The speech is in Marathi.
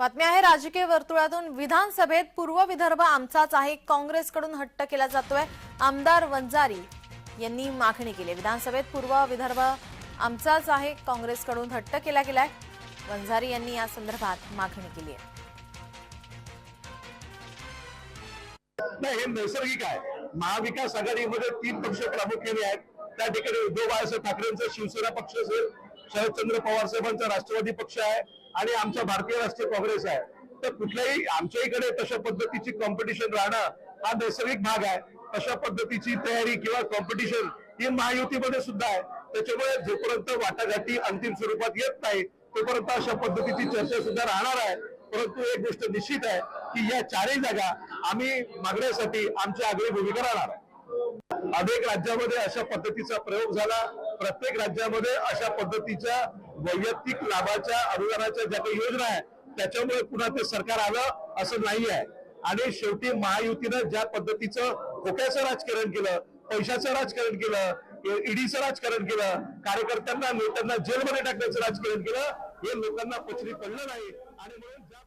बातमी आहे राजकीय वर्तुळातून विधानसभेत पूर्व विदर्भ आमचाच आहे काँग्रेसकडून हट्ट केला जातोय आमदार वंजारी यांनी मागणी केली. विधानसभेत पूर्व विदर्भ आमचाच आहे काँग्रेसकडून हट्ट केला गेलाय. वंजारी यांनी या संदर्भात मागणी केली आहे. नाही हे नैसर्गिक आहे. महाविकास आघाडीमध्ये तीन पक्ष प्रामुख्याने आहेत. त्या ठिकाणी उद्धव बाळासाहेब ठाकरेंचा शिवसेना पक्ष असेल शरदचंद्र पवार साहेबांचा राष्ट्रवादी पक्ष आहे आणि आमचा भारतीय राष्ट्रीय काँग्रेस आहे. तर कुठल्याही आमच्या इकडे तशा पद्धतीची कॉम्पिटिशन राहणं हा नैसर्गिक भाग आहे. तशा पद्धतीची तयारी किंवा कॉम्पिटिशन ही महायुतीमध्ये सुद्धा आहे. त्याच्यामुळे जोपर्यंत वाटाघाटी अंतिम स्वरूपात येत नाही तोपर्यंत अशा पद्धतीची चर्चा सुद्धा राहणार आहे. परंतु एक गोष्ट निश्चित आहे की या चारही जागा आम्ही मागण्यासाठी आमची आग्रही भूमिका राहणार आहे. अनेक राज्यामध्ये अशा पद्धतीचा प्रयोग झाला. प्रत्येक राज्यामध्ये अशा पद्धतीच्या वैयक्तिक लाभाच्या अनुदानाच्या ज्या काही योजना आहेत त्याच्यामुळे पुन्हा ते सरकार आलं असं नाही आहे. आणि शेवटी महायुतीनं ज्या पद्धतीचं खोक्याचं राजकारण केलं पैशाचं राजकारण केलं ईडीचं राजकारण केलं कार्यकर्त्यांना नेत्यांना जेलमध्ये टाकण्याचं राजकारण केलं हे लोकांना पचरी पडलं नाही. आणि म्हणून ज्या